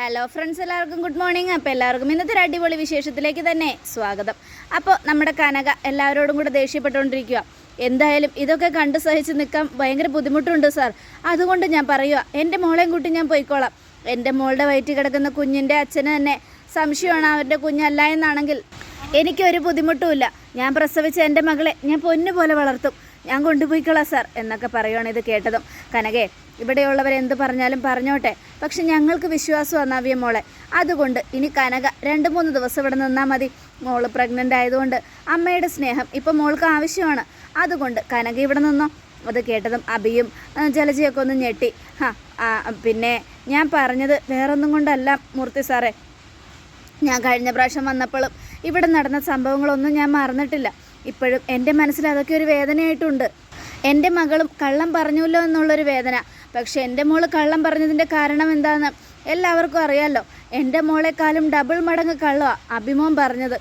Hello friends എല്ലാവർക്കും good morning അപ്പോൾ എല്ലാവർക്കും ഇന്നത്തെ ഒരു അടിപൊളി വിശേഷത്തിലേക്ക് തന്നെ സ്വാഗതം. അപ്പോൾ നമ്മുടെ കനക എല്ലാവരോടും കൂടെ ദേഷ്യപ്പെട്ടുകൊണ്ടിരിക്കുക എന്തായാലും ഇതൊക്കെ കണ്ട് സഹിച്ച് നിൽക്കാൻ ഭയങ്കര ബുദ്ധിമുട്ടുണ്ട് സാർ അതുകൊണ്ട് ഞാൻ പറയുക എന്റെ മോളെയും കൂട്ടി ഞാൻ പോയിക്കോളാം. എന്റെ മോളുടെ വയറ്റിൽ കിടക്കുന്ന കുഞ്ഞിന്റെ അച്ഛന് തന്നെ സംശയമാണ് അവരുടെ കുഞ്ഞല്ല എന്നാണെങ്കിൽ എനിക്കൊരു ബുദ്ധിമുട്ടുമില്ല ഞാൻ പ്രസവിച്ച എന്റെ മകളെ ഞാൻ പൊന്നുപോലെ വളർത്തും. ഞാൻ കൊണ്ടുപോയിക്കോളാം സാർ എന്നൊക്കെ പറയുവാണ് ഇത് കേട്ടതും. കനകെ ഇവിടെയുള്ളവർ എന്ത് പറഞ്ഞാലും പറഞ്ഞോട്ടെ. പക്ഷെ ഞങ്ങൾക്ക് വിശ്വാസം വന്നാവിയ മോളെ. അതുകൊണ്ട് ഇനി കനക രണ്ട് മൂന്ന് ദിവസം ഇവിടെ നിന്നാൽ മതി. മോൾ പ്രഗ്നന്റ് ആയതുകൊണ്ട് അമ്മയുടെ സ്നേഹം ഇപ്പം മോൾക്ക് ആവശ്യമാണ്. അതുകൊണ്ട് കനക ഇവിടെ നിന്നോ? അത് കേട്ടതും അബിയും ജലജയൊക്കെ ഒന്ന് ഞെട്ടി. ആ, പിന്നെ ഞാൻ പറഞ്ഞത് വേറൊന്നും കൊണ്ടല്ല മൂർത്തി സാറേ. ഞാൻ കഴിഞ്ഞ പ്രാവശ്യം വന്നപ്പോഴും ഇവിടെ നടന്ന സംഭവങ്ങളൊന്നും ഞാൻ മറന്നിട്ടില്ല. ഇപ്പോഴും എന്റെ മനസ്സിൽ അതൊക്കെ ഒരു വേദനയായിട്ടുണ്ട്. എന്റെ മകളും കള്ളം പറഞ്ഞല്ലോ എന്നുള്ളൊരു വേദന. പക്ഷേ എന്റെ മോൾ കള്ളം പറഞ്ഞതിന്റെ കാരണം എന്താണെന്ന് എല്ലാവർക്കും അറിയാമല്ലോ എന്റെ മോളെക്കാളും ഡബിൾ മടങ്ങ് കള്ളമാണ് അഭിമോൻ പറഞ്ഞത്.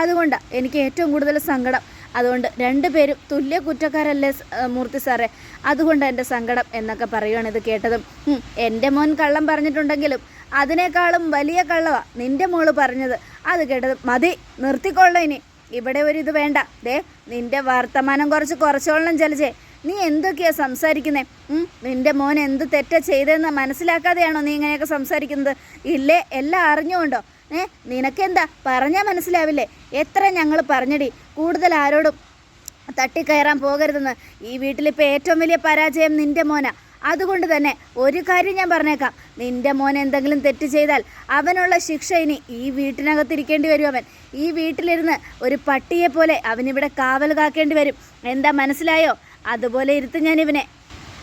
അതുകൊണ്ടാണ് എനിക്ക് ഏറ്റവും കൂടുതൽ സങ്കടം. അതുകൊണ്ട് രണ്ടുപേരും തുല്യ കുറ്റക്കാരല്ലേ മൂർത്തി സാറേ? അതുകൊണ്ട് എന്റെ സങ്കടം എന്നൊക്കെ പറയുകയാണ് ഇത് കേട്ടതും. എന്റെ മോൻ കള്ളം പറഞ്ഞിട്ടുണ്ടെങ്കിലും അതിനേക്കാളും വലിയ കള്ളവാ നിന്റെ മോൾ പറഞ്ഞത്. അത് കേട്ടത് മതി നിർത്തിക്കൊള്ള ഇനി. ഇവിടെ ഒരു ഇത് വേണ്ട. ദേ നിന്റെ വർത്തമാനം കുറച്ച് കുറച്ചോളണം ചലിച്ചേ നീ എന്തൊക്കെയാ സംസാരിക്കുന്നേ? നിന്റെ മോൻ എന്ത് തെറ്റാ ചെയ്തതെന്ന് മനസ്സിലാക്കാതെയാണോ നീ ഇങ്ങനെയൊക്കെ സംസാരിക്കുന്നത്? ഇല്ലേ എല്ലാം അറിഞ്ഞുകൊണ്ടോ? ഏ നിനക്കെന്താ? പറഞ്ഞാൽ മനസ്സിലാവില്ലേ? എത്ര ഞങ്ങൾ പറഞ്ഞടി. കൂടുതൽ ആരോടും തട്ടിക്കയറാൻ പോകരുതെന്ന്. ഈ വീട്ടിലിപ്പോൾ ഏറ്റവും വലിയ പരാജയം നിന്റെ മോനാ. അതുകൊണ്ട് തന്നെ ഒരു കാര്യം ഞാൻ പറഞ്ഞേക്കാം. നിന്റെ മോൻ എന്തെങ്കിലും തെറ്റ് ചെയ്താൽ അവനുള്ള ശിക്ഷ ഇനി ഈ വീട്ടിനകത്തിരിക്കേണ്ടി വരും അവൻ. ഈ വീട്ടിലിരുന്ന് ഒരു പട്ടിയെ പോലെ അവനിവിടെ കാവൽ കാക്കേണ്ടി വരും. എന്താ മനസ്സിലായോ? അതുപോലെ ഇരുത്ത് ഞാൻ ഇവനെ.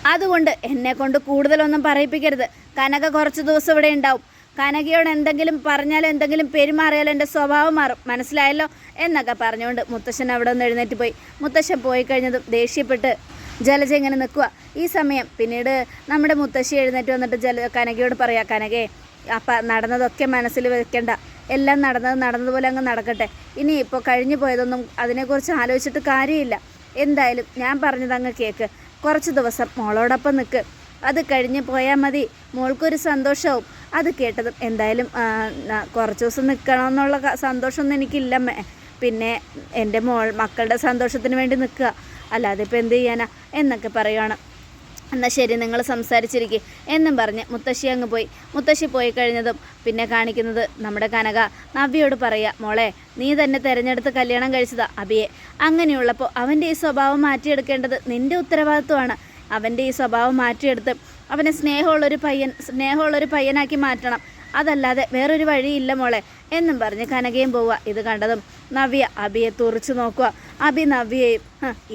അതുകൊണ്ട് എന്നെ കൊണ്ട് കൂടുതലൊന്നും പറയിപ്പിക്കരുത്. കനക കുറച്ച് ദിവസം ഇവിടെ ഉണ്ടാവും. കനകയോട് എന്തെങ്കിലും പറഞ്ഞാലോ എന്തെങ്കിലും പെരുമാറിയാലോ എന്റെ സ്വഭാവം മാറും. മനസ്സിലായല്ലോ? എന്നൊക്കെ പറഞ്ഞുകൊണ്ട് മുത്തശ്ശൻ അവിടെ ഒന്ന് എഴുന്നേറ്റ് പോയി. മുത്തശ്ശൻ പോയി കഴിഞ്ഞതും ദേഷ്യപ്പെട്ട് ജലജ ഇങ്ങനെ നിൽക്കുക ഈ സമയം പിന്നീട് നമ്മുടെ മുത്തശ്ശി എഴുന്നേറ്റ് വന്നിട്ട് ജല കനകയോട് പറയാം കനകയെ അപ്പം നടന്നതൊക്കെ മനസ്സിൽ വെക്കണ്ട. എല്ലാം നടന്നത് നടന്നതുപോലെ അങ്ങ് നടക്കട്ടെ. ഇനി ഇപ്പോൾ കഴിഞ്ഞു പോയതൊന്നും അതിനെക്കുറിച്ച് ആലോചിച്ചിട്ട് കാര്യമില്ല. എന്തായാലും ഞാൻ പറഞ്ഞത് അങ്ങ് കേക്ക്. കുറച്ച് ദിവസം മോളോടൊപ്പം നിൽക്ക് അത് കഴിഞ്ഞ് പോയാൽ മതി. മോൾക്കൊരു സന്തോഷവും. അത് കേട്ടതും എന്തായാലും കുറച്ച് ദിവസം നിൽക്കണമെന്നുള്ള സന്തോഷമൊന്നും എനിക്കില്ല പിന്നെ എന്റെ മോൾ മക്കളുടെ സന്തോഷത്തിന് വേണ്ടി നിൽക്കുക അല്ലാതെ ഇപ്പോൾ എന്ത് ചെയ്യാനാ? എന്നൊക്കെ പറയുവാണ്. എന്നാൽ ശരി നിങ്ങൾ സംസാരിച്ചിരിക്കുക എന്നും പറഞ്ഞ് മുത്തശ്ശി അങ്ങ് പോയി. മുത്തശ്ശി പോയി കഴിഞ്ഞതും പിന്നെ കാണിക്കുന്നത് നമ്മുടെ കനക. നവ്യയോട് പറയുക മോളെ നീ തന്നെ തിരഞ്ഞെടുത്ത് കല്യാണം കഴിച്ചതാ അബിയെ. അങ്ങനെയുള്ളപ്പോൾ അവന്റെ ഈ സ്വഭാവം മാറ്റിയെടുക്കേണ്ടത് നിന്റെ ഉത്തരവാദിത്വമാണ്. അവന്റെ ഈ സ്വഭാവം മാറ്റിയെടുത്ത് അവനെ സ്നേഹമുള്ളൊരു പയ്യൻ സ്നേഹമുള്ളൊരു പയ്യനാക്കി മാറ്റണം. അതല്ലാതെ വേറൊരു വഴിയില്ല മോളെ. എന്നും പറഞ്ഞ് കനകയും പോവുക ഇത് കണ്ടതും നവ്യ അബിയെ തുറച്ചു നോക്കുക അബി നവ്യയും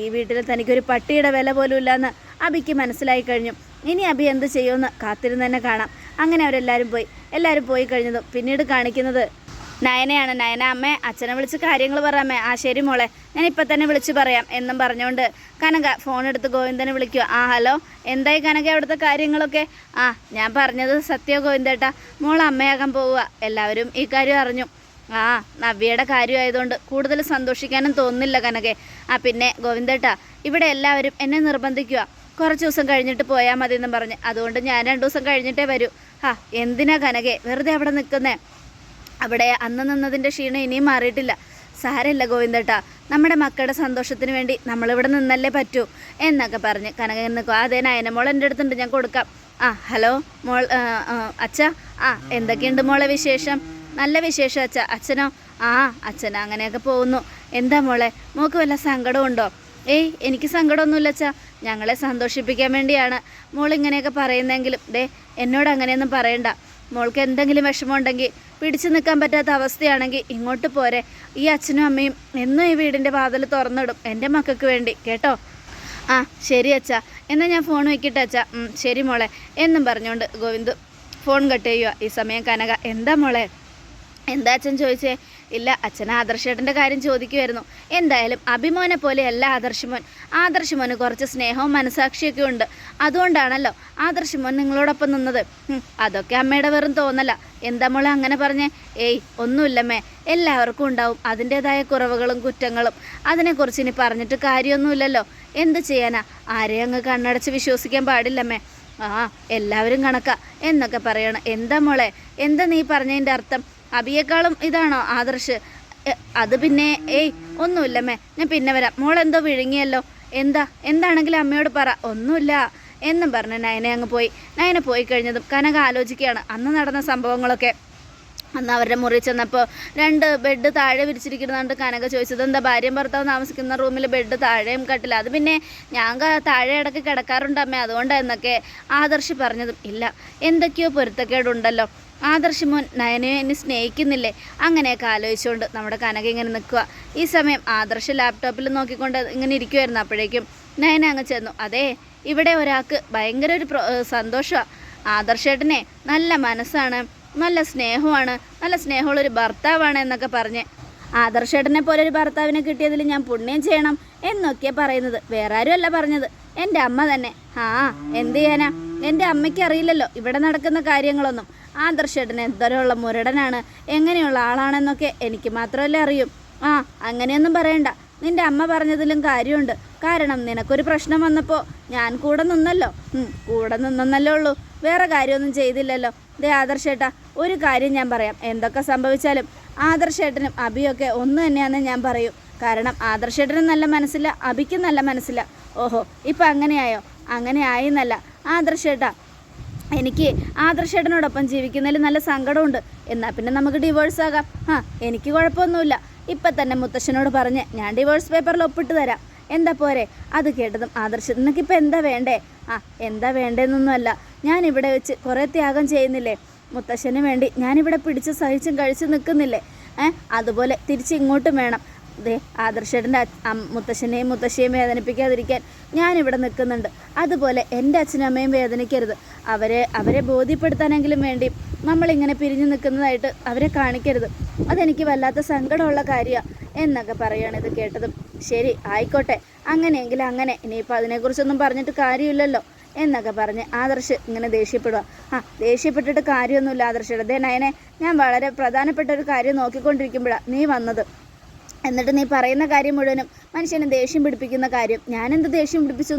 ഈ വീട്ടിൽ തനിക്കൊരു പട്ടിയുടെ വില പോലും ഇല്ലെന്ന് അബിക്ക് മനസ്സിലായി കഴിഞ്ഞു. ഇനി അബി എന്ത് ചെയ്യുമെന്ന് കാത്തിരുന്ന് തന്നെ കാണാം. അങ്ങനെ അവരെല്ലാവരും പോയി. എല്ലാവരും പോയി കഴിഞ്ഞതും പിന്നീട് കാണിക്കുന്നത് നയനയാണ്. നയന അമ്മേ അച്ഛനെ വിളിച്ച് കാര്യങ്ങൾ പറയാമേ ആ ശരി മോളെ. ഞാൻ ഇപ്പം തന്നെ വിളിച്ച് പറയാം എന്നും പറഞ്ഞുകൊണ്ട് കനക ഫോൺ എടുത്ത് ഗോവിന്ദനെ വിളിക്കുക ആ ഹലോ എന്തായി കനക അവിടുത്തെ കാര്യങ്ങളൊക്കെ? ആ ഞാൻ പറഞ്ഞത് സത്യ ഗോവിന്ദേട്ടാ. മോൾ അമ്മയാകാൻ പോവുക എല്ലാവരും ഈ കാര്യം അറിഞ്ഞു. ആ നവ്യയുടെ കാര്യമായതുകൊണ്ട് കൂടുതൽ സന്തോഷിക്കാനും തോന്നുന്നില്ല കനകെ. ആ പിന്നെ ഗോവിന്ദേട്ടാ ഇവിടെ എല്ലാവരും എന്നെ നിർബന്ധിക്കുക. കുറച്ച് ദിവസം കഴിഞ്ഞിട്ട് പോയാൽ മതി എന്നും പറഞ്ഞ്. അതുകൊണ്ട് ഞാൻ രണ്ട് ദിവസം കഴിഞ്ഞിട്ടേ വരൂ. ആ എന്തിനാ കനകെ? വെറുതെ അവിടെ നിൽക്കുന്നേ അവിടെ അന്ന് നിന്നതിന്റെ ക്ഷീണം ഇനിയും മാറിയിട്ടില്ല. സാരമില്ല ഗോവിന്ദേട്ടാ നമ്മുടെ മക്കളുടെ സന്തോഷത്തിന് വേണ്ടി നമ്മളിവിടെ നിന്നല്ലേ പറ്റൂ. എന്നൊക്കെ പറഞ്ഞ് കനകൻ നിൽക്കും അതേ നയന മോൾ എന്റെ അടുത്തുണ്ട് ഞാൻ കൊടുക്കാം. ആ ഹലോ മോൾ അച്ഛ ആ എന്തൊക്കെയുണ്ട് മോളെ വിശേഷം? നല്ല വിശേഷം അച്ഛ അച്ഛനോ? ആ അച്ഛൻ അങ്ങനെയൊക്കെ പോകുന്നു. എന്താ മോളെ മോൾക്ക് വല്ല സങ്കടമുണ്ടോ ഏയ് എനിക്ക് സങ്കടമൊന്നുമില്ല അച്ഛാ. ഞങ്ങളെ സന്തോഷിപ്പിക്കാൻ വേണ്ടിയാണ്. മോൾ ഇങ്ങനെയൊക്കെ പറയുന്നെങ്കിലും ദേ എന്നോട് അങ്ങനെയൊന്നും പറയണ്ട. മോൾക്ക് എന്തെങ്കിലും വിഷമമുണ്ടെങ്കിൽ പിടിച്ചു നിൽക്കാൻ പറ്റാത്ത അവസ്ഥയാണെങ്കിൽ ഇങ്ങോട്ട് പോരെ. ഈ അച്ഛനും അമ്മയും എന്നും ഈ വീടിന്റെ വാതിൽ തുറന്നിടും എന്റെ മക്കൾക്ക് വേണ്ടി കേട്ടോ? ആ ശരി അച്ഛാ. എന്നാൽ ഞാൻ ഫോൺ വെക്കട്ടെ അച്ഛാ. ശരി മോളെ. എന്നും പറഞ്ഞുകൊണ്ട് ഗോവിന്ദ് ഫോൺ കട്ട് ചെയ്യുക ഈ സമയം കനക. എന്താ മോളെ? എന്താ അച്ഛൻ ചോദിച്ചേ? ഇല്ല അച്ഛൻ ആദർശേട്ടന്റെ കാര്യം ചോദിക്കുമായിരുന്നു എന്തായാലും അഭിമോനെ പോലെയല്ല ആദർശമോൻ. ആദർശമോന് കുറച്ച് സ്നേഹവും മനസാക്ഷിയൊക്കെ ഉണ്ട്. അതുകൊണ്ടാണല്ലോ ആദർശമോൻ നിങ്ങളോടൊപ്പം നിന്നത്. അതൊക്കെ അമ്മയുടെ വെറും തോന്നല. എന്താ മോളെ അങ്ങനെ പറഞ്ഞേ? ഏയ് ഒന്നുമില്ലമ്മേ എല്ലാവർക്കും ഉണ്ടാവും അതിന്റെതായ കുറവുകളും കുറ്റങ്ങളും. അതിനെക്കുറിച്ച് ഇനി പറഞ്ഞിട്ട് കാര്യമൊന്നുമില്ലല്ലോ. എന്ത് ചെയ്യാനാ? ആരെയും അങ്ങ് കണ്ണടച്ച് വിശ്വസിക്കാൻ പാടില്ലമ്മേ ആ എല്ലാവരും കണക്കാ. എന്നൊക്കെ പറയണം. എന്താ മോളെ? എന്താ നീ പറഞ്ഞതിന്റെ അർത്ഥം? അബിയേക്കാളും ഇതാണോ ആദർശ്? അത് പിന്നെ ഏയ് ഒന്നുമില്ലമ്മേ ഞാൻ പിന്നെ വരാം. മോളെന്തോ വിഴുങ്ങിയല്ലോ. എന്താ എന്താണെങ്കിലും അമ്മയോട് പറ. ഒന്നുമില്ല. എന്നും പറഞ്ഞ് നയനെ അങ്ങ് പോയി. നയന പോയി കഴിഞ്ഞതും കനക ആലോചിക്കുകയാണ്. അന്ന് നടന്ന സംഭവങ്ങളൊക്കെ. അന്ന് അവരുടെ മുറി ചെന്നപ്പോൾ രണ്ട് ബെഡ് താഴെ വിരിച്ചിരിക്കുന്നതുകൊണ്ട് കനക ചോദിച്ചത് എന്താ ഭാര്യയും ഭർത്താവ് താമസിക്കുന്ന റൂമിൽ ബെഡ് താഴെയും കട്ടില്ല അത് പിന്നെ ഞാൻ താഴെ ഇടയ്ക്ക് കിടക്കാറുണ്ട് അമ്മേ. അതുകൊണ്ടാന്നൊക്കെ ആദർശ് പറഞ്ഞതും. ഇല്ല എന്തൊക്കെയോ പൊരുത്തക്കേടുണ്ടല്ലോ. ആദർശ് മോൻ നയനെ എന്നെ സ്നേഹിക്കുന്നില്ലേ? അങ്ങനെയൊക്കെ ആലോചിച്ചുകൊണ്ട് നമ്മുടെ കനക ഇങ്ങനെ നിൽക്കുക ഈ സമയം ആദർശ ലാപ്ടോപ്പിൽ നോക്കിക്കൊണ്ട് ഇങ്ങനെ ഇരിക്കുമായിരുന്നു അപ്പോഴേക്കും നയന അങ്ങ് ചെന്നു. അതെ ഇവിടെ ഒരാൾക്ക് ഭയങ്കര ഒരു സന്തോഷമാണ് ആദർശേട്ടനെ നല്ല മനസ്സാണ് നല്ല സ്നേഹമാണ് നല്ല സ്നേഹമുള്ളൊരു ഭർത്താവാണ് എന്നൊക്കെ പറഞ്ഞ് ആദർശേട്ടനെ പോലെ ഒരു ഭർത്താവിനെ കിട്ടിയതിൽ ഞാൻ പുണ്യം ചെയ്യണം എന്നൊക്കെ പറയുന്നത്. വേറെ ആരുമല്ല പറഞ്ഞത്. എന്റെ അമ്മ തന്നെ. ആ എന്ത് ചെയ്യാനാ? എന്റെ അമ്മയ്ക്ക് അറിയില്ലല്ലോ ഇവിടെ നടക്കുന്ന കാര്യങ്ങളൊന്നും. ആദർശേട്ടൻ എന്തോരമുള്ള മുരടനാണ്? എങ്ങനെയുള്ള ആളാണെന്നൊക്കെ എനിക്ക് മാത്രമല്ലേ അറിയും. ആ അങ്ങനെയൊന്നും പറയണ്ട. നിന്റെ അമ്മ പറഞ്ഞതിലും കാര്യമുണ്ട്. കാരണം നിനക്കൊരു പ്രശ്നം വന്നപ്പോൾ ഞാൻ കൂടെ നിന്നല്ലോ. കൂടെ നിന്നല്ലേ ഉള്ളൂ. വേറെ കാര്യമൊന്നും ചെയ്തില്ലല്ലോ. ദേ ആദർശേട്ടാ ഒരു കാര്യം ഞാൻ പറയാം. എന്തൊക്കെ സംഭവിച്ചാലും ആദർശേട്ടനും അഭിയൊക്കെ ഒന്ന് തന്നെയാണെന്ന് ഞാൻ പറയും. കാരണം ആദർശേട്ടനും നല്ല മനസ്സില്ല അഭിക്കും നല്ല മനസ്സില്ല. ഓഹോ ഇപ്പം അങ്ങനെയായോ? അങ്ങനെ ആയിന്നല്ല. ആദർശേട്ടാ എനിക്ക് ആദർശേട്ടനോടൊപ്പം ജീവിക്കുന്നതിൽ നല്ല സങ്കടമുണ്ട്. എന്നാൽ പിന്നെ നമുക്ക് ഡിവോഴ്സ് ആകാം. ആ എനിക്ക് കുഴപ്പമൊന്നുമില്ല. ഇപ്പം തന്നെ മുത്തശ്ശനോട് പറഞ്ഞ് ഞാൻ ഡിവോഴ്സ് പേപ്പറിൽ ഒപ്പിട്ട് തരാം. എന്താ പോരെ? അത് കേട്ടതും ആദർശ നിനക്കിപ്പോൾ എന്താ വേണ്ടേ? ആ എന്താ വേണ്ടതെന്നൊന്നുമല്ല ഞാൻ ഇവിടെ വെച്ച് കുറേ ത്യാഗം ചെയ്യുന്നില്ലേ? മുത്തശ്ശന് വേണ്ടി ഞാനിവിടെ പിടിച്ച് സഹിച്ചും കഴിച്ച് നിൽക്കുന്നില്ലേ? ഏ അതുപോലെ തിരിച്ച് ഇങ്ങോട്ടും വേണം. ദേ ആദർശേട്ടന്റെ മുത്തശ്ശനെയും മുത്തശ്ശിയെയും വേദനിപ്പിക്കാതിരിക്കാൻ ഞാനിവിടെ നിൽക്കുന്നുണ്ട്. അതുപോലെ എന്റെ അച്ഛനും അമ്മയും വേദനിക്കരുത്. അവരെ അവരെ ബോധ്യപ്പെടുത്താനെങ്കിലും വേണ്ടി നമ്മളിങ്ങനെ പിരിഞ്ഞു നിൽക്കുന്നതായിട്ട് അവരെ കാണിക്കരുത്. അതെനിക്ക് വല്ലാത്ത സങ്കടമുള്ള കാര്യമാണ് എന്നൊക്കെ പറയുകയാണ് ഇത് കേട്ടതും. ശരി ആയിക്കോട്ടെ. അങ്ങനെയെങ്കിൽ അങ്ങനെ. ഇനിയിപ്പോൾ അതിനെക്കുറിച്ചൊന്നും പറഞ്ഞിട്ട് കാര്യമില്ലല്ലോ എന്നൊക്കെ പറഞ്ഞ് ആദർശ് ഇങ്ങനെ ദേഷ്യപ്പെടുക ആ ദേഷ്യപ്പെട്ടിട്ട് കാര്യമൊന്നുമില്ല ആദർശയുടെ ദേ നയനെ ഞാൻ വളരെ പ്രധാനപ്പെട്ട ഒരു കാര്യം നോക്കിക്കൊണ്ടിരിക്കുമ്പോഴാണ് നീ വന്നത്. എന്നിട്ട് നീ പറയുന്ന കാര്യം മുഴുവനും മനുഷ്യനെ ദേഷ്യം പിടിപ്പിക്കുന്ന കാര്യം. ഞാനെന്ത് ദേഷ്യം പിടിപ്പിച്ചു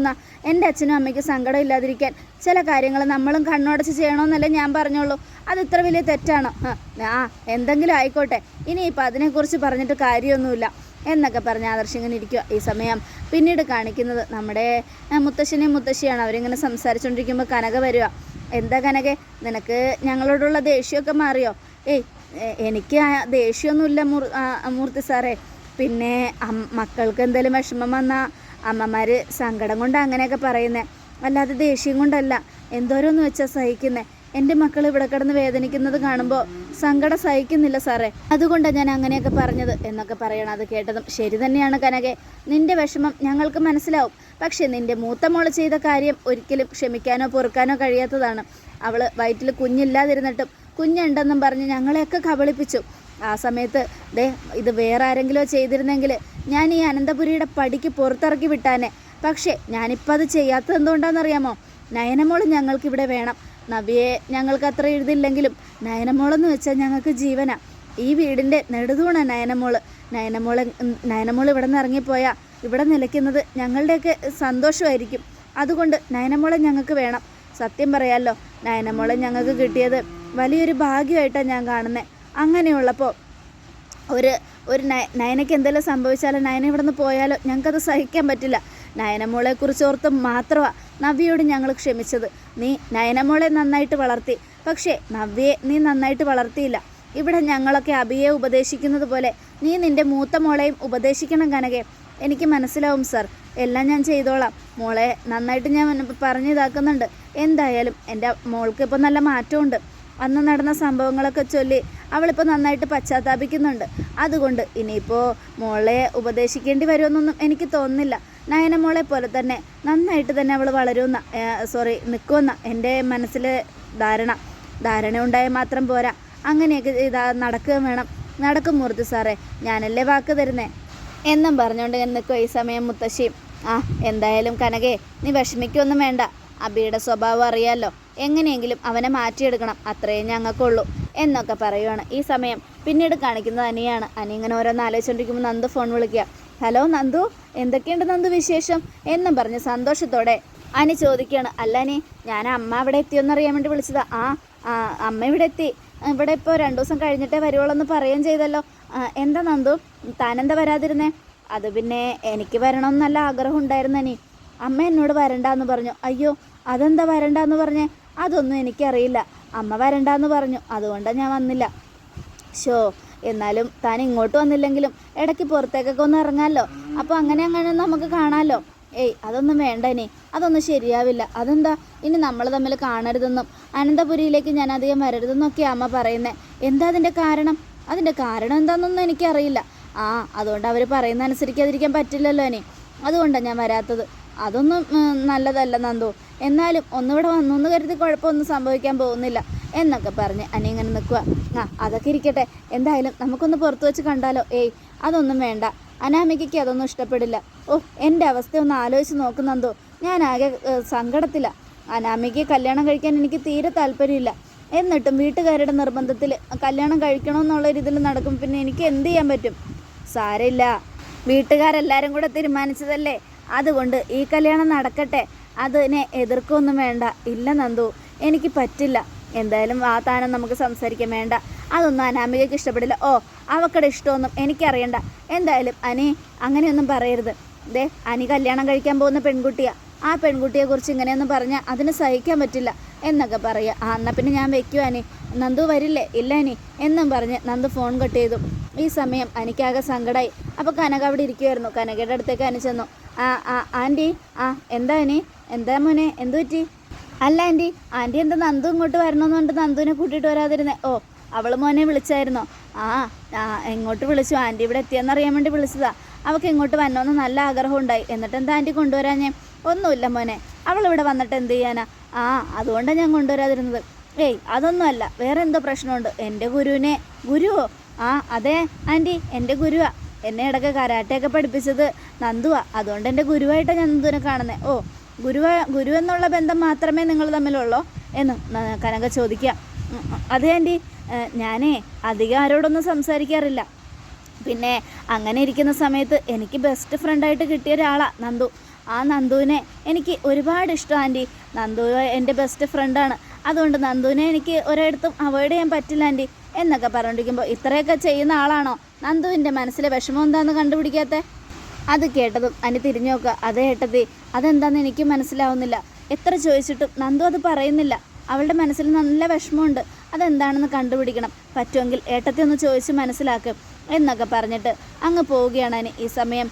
എന്റെ അച്ഛനും അമ്മയ്ക്ക് സങ്കടം ഇല്ലാതിരിക്കാൻ ചില കാര്യങ്ങൾ നമ്മളും കണ്ണോടച്ച് ചെയ്യണമെന്നല്ലേ ഞാൻ പറഞ്ഞോളൂ അത് ഇത്ര വലിയ തെറ്റാണോ? ആ, എന്തെങ്കിലും ആയിക്കോട്ടെ. ഇനി ഇപ്പം അതിനെക്കുറിച്ച് പറഞ്ഞിട്ട് കാര്യമൊന്നുമില്ല. എന്നൊക്കെ പറഞ്ഞ് ആദർശം ഇങ്ങനെ ഇരിക്കുക ഈ സമയം പിന്നീട് കാണിക്കുന്നത് നമ്മുടെ മുത്തശ്ശനെയും മുത്തശ്ശിയാണ്. അവരിങ്ങനെ സംസാരിച്ചുകൊണ്ടിരിക്കുമ്പോൾ കനക വരിക എന്താ കനകെ നിനക്ക് ഞങ്ങളോടുള്ള ദേഷ്യമൊക്കെ മാറിയോ? ഏയ് എനിക്ക് ദേഷ്യമൊന്നുമില്ല മൂർ മൂർത്തി സാറേ. പിന്നെ മക്കൾക്ക് എന്തെങ്കിലും വിഷമം വന്നാൽ അമ്മമാർ സങ്കടം കൊണ്ട് അങ്ങനെയൊക്കെ പറയുന്നത് അല്ലാതെ ദേഷ്യം കൊണ്ടല്ല. എന്തോരോന്ന് വെച്ചാൽ സഹിക്കുന്നത് എന്റെ മക്കൾ ഇവിടെ കിടന്ന് വേദനിക്കുന്നത് കാണുമ്പോൾ സങ്കടം സഹിക്കുന്നില്ല സാറേ. അതുകൊണ്ടാണ് ഞാൻ അങ്ങനെയൊക്കെ പറഞ്ഞത് എന്നൊക്കെ പറയണം അത് കേട്ടതും ശരി തന്നെയാണ് കനകെ. നിന്റെ വിഷമം ഞങ്ങൾക്ക് മനസ്സിലാവും. പക്ഷേ നിന്റെ മൂത്ത മോൾ ചെയ്ത കാര്യം ഒരിക്കലും ക്ഷമിക്കാനോ പൊറുക്കാനോ കഴിയാത്തതാണ്. അവൾ വയറ്റിൽ കുഞ്ഞില്ലാതിരുന്നിട്ടും കുഞ്ഞുണ്ടെന്നും പറഞ്ഞ് ഞങ്ങളെയൊക്കെ കബളിപ്പിച്ചു. ആ സമയത്ത് ദേ ഇത് വേറെ ആരെങ്കിലും ചെയ്തിരുന്നെങ്കിൽ ഞാൻ ഈ അനന്തപുരിയുടെ പടിക്ക് പുറത്തിറക്കി വിട്ടാനെ. പക്ഷേ ഞാനിപ്പോൾ അത് ചെയ്യാത്തത് എന്തുകൊണ്ടാണെന്നറിയാമോ? നയനമോൾ ഞങ്ങൾക്കിവിടെ വേണം. നവിയെ ഞങ്ങൾക്ക് അത്ര എഴുതില്ലെങ്കിലും നയനമോളെന്ന് വെച്ചാൽ ഞങ്ങൾക്ക് ജീവനാ. ഈ വീടിന്റെ നെടുതൂണ നയനമോൾ നയനമോൾ നയനമോൾ ഇവിടെ നിന്ന് ഇറങ്ങിപ്പോയാൽ ഇവിടെ നിലയ്ക്കുന്നത് ഞങ്ങളുടെയൊക്കെ സന്തോഷമായിരിക്കും. അതുകൊണ്ട് നയനമോളെ ഞങ്ങൾക്ക് വേണം. സത്യം പറയാമല്ലോ നയനമോളെ ഞങ്ങൾക്ക് കിട്ടിയത് വലിയൊരു ഭാഗ്യമായിട്ടാണ് ഞാൻ കാണുന്നത് അങ്ങനെയുള്ളപ്പോൾ ഒരു ഒരു നയ നയനയ്ക്ക് എന്തെങ്കിലും സംഭവിച്ചാലും നയന ഇവിടെ നിന്ന് പോയാലോ? ഞങ്ങൾക്കത് സഹിക്കാൻ പറ്റില്ല. നയനമോളെ കുറിച്ച് ഓർത്ത് മാത്രമാണ് നവ്യയോട് ഞങ്ങൾ ക്ഷമിച്ചത്. നീ നയനമോളെ നന്നായിട്ട് വളർത്തി. പക്ഷേ നവ്യയെ നീ നന്നായിട്ട് വളർത്തിയില്ല. ഇവിടെ ഞങ്ങളൊക്കെ അഭിയെ ഉപദേശിക്കുന്നത് പോലെ നീ നിന്റെ മൂത്ത മോളെയും ഉപദേശിക്കണം കനകെ. എനിക്ക് മനസ്സിലാവും സർ. എല്ലാം ഞാൻ ചെയ്തോളാം. മോളെ നന്നായിട്ട് ഞാൻ പറഞ്ഞു ഇതാക്കുന്നുണ്ട്. എന്തായാലും എന്റെ മോൾക്ക് ഇപ്പോൾ നല്ല മാറ്റമുണ്ട്. അന്ന് നടന്ന സംഭവങ്ങളൊക്കെ ചൊല്ലി അവളിപ്പോൾ നന്നായിട്ട് പശ്ചാത്താപിക്കുന്നുണ്ട്. അതുകൊണ്ട് ഇനിയിപ്പോൾ മോളെ ഉപദേശിക്കേണ്ടി വരുമെന്നൊന്നും എനിക്ക് തോന്നുന്നില്ല. നയന മോളെ പോലെ തന്നെ നന്നായിട്ട് തന്നെ അവൾ വളരുമെന്ന സോറി നിൽക്കുമെന്ന എന്റെ മനസ്സിലെ ധാരണ. ധാരണ ഉണ്ടായാൽ മാത്രം പോരാ. അങ്ങനെയൊക്കെ ഇതാ നടക്കുകയും വേണം. നടക്കും മൂർത്തി സാറേ ഞാനല്ലേ വാക്ക് തരുന്നേ? എന്നും പറഞ്ഞുകൊണ്ട് നിൽക്കുക ഈ സമയം മുത്തശ്ശിയും ആ എന്തായാലും കനകേ നീ വിഷമിക്കൊന്നും വേണ്ട. അബിയുടെ സ്വഭാവം അറിയാലോ. എങ്ങനെയെങ്കിലും അവനെ മാറ്റിയെടുക്കണം. അത്രയേ ഞങ്ങൾക്കുള്ളൂ എന്നൊക്കെ പറയുവാണ്. ഈ സമയം പിന്നീട് കാണിക്കുന്നത് അനിയാണ്. അനി ഇങ്ങനെ ഓരോന്ന് ആലോചിച്ചുകൊണ്ടിരിക്കുമ്പോൾ നന്ദു ഫോൺ വിളിക്കുക. ഹലോ നന്ദു എന്തൊക്കെയുണ്ട് നന്ദു വിശേഷം? എന്നും പറഞ്ഞ് സന്തോഷത്തോടെ അനി ചോദിക്കുകയാണ്. അല്ല അനി ഞാൻ അമ്മ അവിടെ എത്തിയോന്നറിയാൻ വേണ്ടി വിളിച്ചതാ. ആ അമ്മ ഇവിടെ എത്തി. ഇവിടെ ഇപ്പോൾ രണ്ടു ദിവസം കഴിഞ്ഞിട്ടേ വരുവുള്ളൂ എന്ന് പറയുകയും ചെയ്തല്ലോ. എന്താ നന്ദു? താനെന്താ വരാതിരുന്നേ? അത് പിന്നെ എനിക്ക് വരണമെന്ന് നല്ല ആഗ്രഹം ഉണ്ടായിരുന്നു അനി. അമ്മ എന്നോട് വരണ്ടെന്ന് പറഞ്ഞു. അയ്യോ അതെന്താ വരണ്ടെന്ന് പറഞ്ഞേ? അതൊന്നും എനിക്കറിയില്ല. അമ്മ വരണ്ടെന്ന് പറഞ്ഞു. അതുകൊണ്ടാണ് ഞാൻ വന്നില്ല. ഷോ എന്നാലും താൻ ഇങ്ങോട്ട് വന്നില്ലെങ്കിലും ഇടയ്ക്ക് പുറത്തേക്കൊക്കെ ഒന്ന് ഇറങ്ങാമല്ലോ അപ്പോൾ അങ്ങനെ അങ്ങനെ നമുക്ക് കാണാമല്ലോ ഏയ് അതൊന്നും വേണ്ട ഇനി. അതൊന്നും ശരിയാവില്ല. അതെന്താ? ഇനി നമ്മൾ തമ്മിൽ കാണരുതെന്നും അനന്തപുരിയിലേക്ക് ഞാൻ അധികം വരരുതെന്നൊക്കെയാണ് അമ്മ പറയുന്നത് എന്താ അതിന്റെ കാരണം? അതിന്റെ കാരണം എന്താണെന്നൊന്നും എനിക്കറിയില്ല. ആ അതുകൊണ്ട് അവർ പറയുന്ന അനുസരിക്കാതിരിക്കാൻ പറ്റില്ലല്ലോ ഇനി. അതുകൊണ്ടാണ് ഞാൻ വരാത്തത്. അതൊന്നും നല്ലതല്ല നന്ദു. എന്നാലും ഒന്നിവിടെ വന്നു കരുതി കുഴപ്പമൊന്നും സംഭവിക്കാൻ പോകുന്നില്ല എന്നൊക്കെ പറഞ്ഞ് അനി ഇങ്ങനെ നിൽക്കുക ആ അതൊക്കെ ഇരിക്കട്ടെ. എന്തായാലും നമുക്കൊന്ന് പുറത്തു വെച്ച് കണ്ടാലോ? ഏയ് അതൊന്നും വേണ്ട. അനാമികയ്ക്ക് അതൊന്നും ഇഷ്ടപ്പെടില്ല. ഓ എന്റെ അവസ്ഥ ഒന്ന് ആലോചിച്ച് നോക്കുന്നെന്തോ ഞാൻ ആകെ സങ്കടത്തില്ല സങ്കടത്തില. അനാമികയെ കല്യാണം കഴിക്കാൻ എനിക്ക് തീരെ താല്പര്യമില്ല. എന്നിട്ടും വീട്ടുകാരുടെ നിർബന്ധത്തിൽ കല്യാണം കഴിക്കണമെന്നുള്ള രീതിയിൽ നടക്കും പിന്നെ എനിക്ക് എന്ത് ചെയ്യാൻ പറ്റും? സാരമില്ല. വീട്ടുകാരെല്ലാവരും കൂടെ തീരുമാനിച്ചതല്ലേ? അതുകൊണ്ട് ഈ കല്യാണം നടക്കട്ടെ. അതിനെ എതിർക്കൊന്നും വേണ്ട. ഇല്ല നന്ദു. എനിക്ക് പറ്റില്ല. എന്തായാലും ആ താനം നമുക്ക് സംസാരിക്കാൻ വേണ്ട. അതൊന്നും അനാമികയ്ക്ക് ഇഷ്ടപ്പെടില്ല. ഓ അവക്കടെ ഇഷ്ടമൊന്നും എനിക്കറിയണ്ട. എന്തായാലും അനി അങ്ങനെയൊന്നും പറയരുത്. ദേ അനി കല്യാണം കഴിക്കാൻ പോകുന്ന പെൺകുട്ടിയാ. ആ പെൺകുട്ടിയെക്കുറിച്ച് ഇങ്ങനെയൊന്നും പറഞ്ഞാൽ അതിന് സഹിക്കാൻ പറ്റില്ല എന്നൊക്കെ പറയുക. ആ എന്നാൽ പിന്നെ ഞാൻ വെക്കുക അനി. നന്ദു വരില്ലേ? ഇല്ല അനി. എന്നും പറഞ്ഞ് നന്ദു ഫോൺ കട്ട് ചെയ്തു. ഈ സമയം അനിക്കാകെ സങ്കടമായി അപ്പോൾ കനക അവിടെ ഇരിക്കുമായിരുന്നു കനകയുടെ അടുത്തേക്ക് അനി ചെന്നു. ആ ആ ആന്റി ആ എന്താ ഇനി എന്താ മോനെ? എന്തു പറ്റി? അല്ല ആന്റി ആന്റി എന്താ നന്ദു ഇങ്ങോട്ട് വരണമെന്നുണ്ട് നന്ദുവിനെ കൂട്ടിയിട്ട് വരാതിരുന്നേ. ഓ അവൾ മോനെ വിളിച്ചായിരുന്നോ? ആ ആ എങ്ങോട്ട് വിളിച്ചു? ആന്റി ഇവിടെ എത്തിയെന്നറിയാൻ വേണ്ടി വിളിച്ചതാ. അവൾക്ക് ഇങ്ങോട്ട് വരണമെന്ന് നല്ല ആഗ്രഹം ഉണ്ടായി എന്നിട്ട് എന്താ ആന്റി കൊണ്ടുവരാൻ ഞാൻ ഒന്നുമില്ല മോനെ. അവൾ ഇവിടെ വന്നിട്ട് എന്ത് ചെയ്യാനാ? ആ അതുകൊണ്ടാണ് ഞാൻ കൊണ്ടുവരാതിരുന്നത്. ഏയ് അതൊന്നുമല്ല. വേറെ എന്തോ പ്രശ്നമുണ്ട്. എന്റെ ഗുരുവിനെ ഗുരുവോ? ആ അതെ ആന്റി എന്റെ ഗുരുവാ. എന്നെ ഇടയ്ക്ക് കരാട്ടയൊക്കെ പഠിപ്പിച്ചത് നന്ദുവാ. അതുകൊണ്ട് എന്റെ ഗുരുവായിട്ടാണ് ഞാൻ നന്ദുവിനെ കാണുന്നത് ഓ ഗുരുവ ഗുരു എന്നുള്ള ബന്ധം മാത്രമേ നിങ്ങൾ തമ്മിലുള്ളോ? എന്ന് കനക ചോദിക്കാം ഉം, ഉം. അതെ ആന്റി ഞാനേ അധികം ആരോടൊന്നും സംസാരിക്കാറില്ല. പിന്നെ അങ്ങനെ ഇരിക്കുന്ന സമയത്ത് എനിക്ക് ബെസ്റ്റ് ഫ്രണ്ടായിട്ട് കിട്ടിയ ഒരാളാണ് നന്ദു. ആ നന്ദുവിനെ എനിക്ക് ഒരുപാട് ഇഷ്ടം ആന്റി നന്ദു എന്റെ ബെസ്റ്റ് ഫ്രണ്ടാണ് അതുകൊണ്ട് നന്ദുവിനെ എനിക്ക് ഒരിടത്തും അവോയ്ഡ് ചെയ്യാൻ പറ്റില്ല ആന്റി എന്നൊക്കെ പറഞ്ഞിരിക്കുമ്പോൾ ഇത്രയൊക്കെ ചെയ്യുന്ന ആളാണോ? നന്ദുവിന്റെ മനസ്സിലെ വിഷമം എന്താണെന്ന് കണ്ടുപിടിക്കാത്തേ? അത് കേട്ടതും അനി തിരിഞ്ഞു നോക്കുക. അതേ ഏട്ടത്തി അതെന്താണെന്ന് എനിക്ക് മനസ്സിലാവുന്നില്ല. എത്ര ചോദിച്ചിട്ടും നന്ദു അത് പറയുന്നില്ല. അവളുടെ മനസ്സിൽ നല്ല വിഷമമുണ്ട്. അതെന്താണെന്ന് കണ്ടുപിടിക്കണം. പറ്റുമെങ്കിൽ ഏട്ടത്തി ഒന്ന് ചോദിച്ച് മനസ്സിലാക്കും എന്നൊക്കെ പറഞ്ഞിട്ട് അങ്ങ് പോവുകയാണ് അനി. ഈ സമയം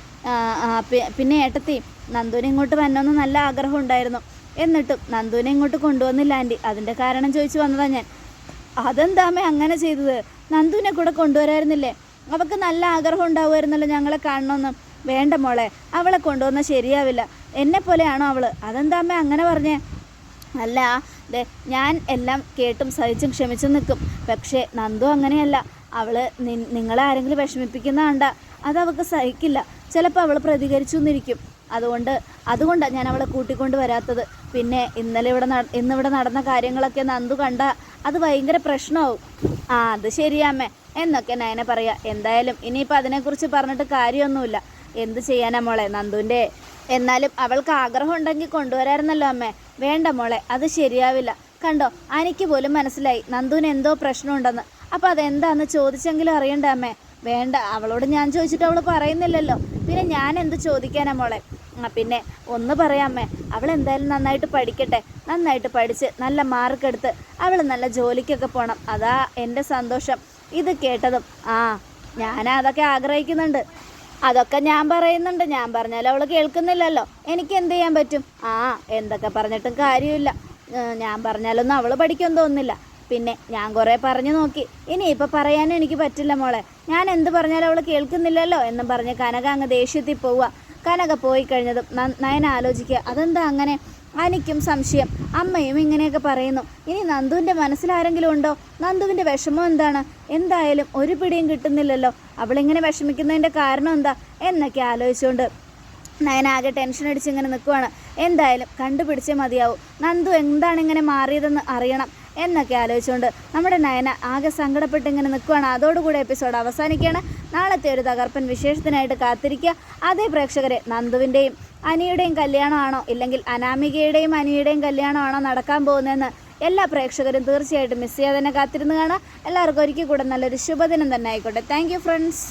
പിന്നെ ഏട്ടത്തി നന്ദുവിനെ ഇങ്ങോട്ട് വരണമെന്ന് നല്ല ആഗ്രഹം ഉണ്ടായിരുന്നു. എന്നിട്ടും നന്ദുവിനെ ഇങ്ങോട്ട് കൊണ്ടുവന്നില്ല ആന്റി അതിന്റെ കാരണം ചോദിച്ചു വന്നതാണ് ഞാൻ. അതെന്താമേ അങ്ങനെ ചെയ്തത്? നന്ദുവിനെ കൂടെ കൊണ്ടുവരായിരുന്നില്ലേ? അവൾക്ക് നല്ല ആഗ്രഹം ഉണ്ടാവുമായിരുന്നല്ലോ ഞങ്ങളെ കാണണമെന്ന്. വേണ്ട മോളെ അവളെ കൊണ്ടുവന്നാൽ ശരിയാവില്ല. എന്നെ പോലെയാണോ അവൾ? അതെന്താമ്മേ അങ്ങനെ പറഞ്ഞേ? അല്ല ദേ ഞാൻ എല്ലാം കേട്ടും സഹിച്ചും ക്ഷമിച്ചും നിൽക്കും. പക്ഷേ നന്ദു അങ്ങനെയല്ല. അവൾ നി- നിങ്ങളെ ആരെങ്കിലും വിഷമിപ്പിക്കുന്ന കണ്ട അത് അവൾക്ക് സഹിക്കില്ല. ചിലപ്പോൾ അവൾ പ്രതികരിച്ചു എന്നിരിക്കും. അതുകൊണ്ട് അതുകൊണ്ടാണ് ഞാൻ അവളെ കൂട്ടിക്കൊണ്ട് വരാത്തത്. പിന്നെ ഇന്നലെ ഇവിടെ ഇന്നിവിടെ നടന്ന കാര്യങ്ങളൊക്കെ നന്ദു കണ്ട അത് ഭയങ്കര പ്രശ്നമാവും. ആ അത് ശരിയാമ്മേ എന്നൊക്കെ നയന പറയാ. എന്തായാലും ഇനിയിപ്പോൾ അതിനെക്കുറിച്ച് പറഞ്ഞിട്ട് കാര്യമൊന്നുമില്ല. എന്ത് ചെയ്യാനാ മോളെ? നന്ദുവിന്റെ എന്നാലും അവൾക്ക് ആഗ്രഹം ഉണ്ടെങ്കിൽ കൊണ്ടുവരായിരുന്നല്ലോ അമ്മേ. വേണ്ട മോളെ അത് ശരിയാവില്ല. കണ്ടോ എനിക്ക് പോലും മനസ്സിലായി നന്ദുവിന് എന്തോ പ്രശ്നമുണ്ടെന്ന്. അപ്പോൾ അതെന്താന്ന് ചോദിച്ചെങ്കിലും അറിയണ്ട അമ്മേ? വേണ്ട അവളോട് ഞാൻ ചോദിച്ചിട്ട് അവൾ പറയുന്നില്ലല്ലോ. പിന്നെ ഞാൻ എന്ത് ചോദിക്കാനാ മോളെ? ആ പിന്നെ ഒന്ന് പറയാമേ അവൾ എന്തായാലും നന്നായിട്ട് പഠിക്കട്ടെ. നന്നായിട്ട് പഠിച്ച് നല്ല മാർക്ക് എടുത്ത് അവൾ നല്ല ജോലിക്കൊക്കെ പോകണം അതാ എന്റെ സന്തോഷം. ഇത് കേട്ടതും ആ ഞാൻ അതൊക്കെ ആഗ്രഹിക്കുന്നുണ്ട്. അതൊക്കെ ഞാൻ പറയുന്നുണ്ട്. ഞാൻ പറഞ്ഞാലും അവൾ കേൾക്കുന്നില്ലല്ലോ. എനിക്ക് എന്ത് ചെയ്യാൻ പറ്റും? ആ എന്തൊക്കെ പറഞ്ഞിട്ടും കാര്യമില്ല. ഞാൻ പറഞ്ഞാലൊന്നും അവൾ പഠിക്കാൻ തോന്നുന്നില്ല. പിന്നെ ഞാൻ കുറേ പറഞ്ഞു നോക്കി. ഇനി ഇപ്പം പറയാനും എനിക്ക് പറ്റില്ല മോളെ. ഞാൻ എന്ത് പറഞ്ഞാലും അവൾ കേൾക്കുന്നില്ലല്ലോ എന്നും പറഞ്ഞ് കനക അങ്ങ് ദേഷ്യത്തിൽ പോവുക. കനക പോയി കഴിഞ്ഞതും നയൻ ആലോചിക്കുക. അതെന്താ അങ്ങനെ? എനിക്കും സംശയം. അമ്മയും ഇങ്ങനെയൊക്കെ പറയുന്നു. ഇനി നന്ദുവിന്റെ മനസ്സിലാരെങ്കിലും ഉണ്ടോ? നന്ദുവിന്റെ വിഷമം എന്താണ്? എന്തായാലും ഒരു പിടിയും കിട്ടുന്നില്ലല്ലോ. അവളിങ്ങനെ വിഷമിക്കുന്നതിന്റെ കാരണം എന്താ? എന്നൊക്കെ ആലോചിച്ചുകൊണ്ട് നയന ആകെ ടെൻഷൻ അടിച്ച് ഇങ്ങനെ നിൽക്കുവാണ് എന്തായാലും കണ്ടുപിടിച്ചേ മതിയാവും. നന്ദു എന്താണ് ഇങ്ങനെ മാറിയതെന്ന് അറിയണം. എന്നൊക്കെ ആലോചിച്ചുകൊണ്ട് നമ്മുടെ നയന ആകെ സങ്കടപ്പെട്ട് ഇങ്ങനെ നിൽക്കുവാണ്. അതോടുകൂടി എപ്പിസോഡ് അവസാനിക്കുകയാണ്. നാളത്തെ ഒരു തകർപ്പൻ വിശേഷത്തിനായിട്ട് കാത്തിരിക്കുക. അതേ പ്രേക്ഷകരെ നന്ദുവിന്റെയും അനിയുടെയും കല്യാണമാണോ ഇല്ലെങ്കിൽ അനാമികയുടെയും അനിയുടെയും കല്യാണമാണോ നടക്കാൻ പോകുന്നതെന്ന് എല്ലാ പ്രേക്ഷകരും തീർച്ചയായിട്ടും മിസ് ചെയ്യാതെ തന്നെ കാത്തിരുന്ന് കാണാം എല്ലാവർക്കും ഒരിക്കൽ കൂടെ നല്ലൊരു ശുഭദിനം തന്നെ ആയിക്കോട്ടെ. Thank friends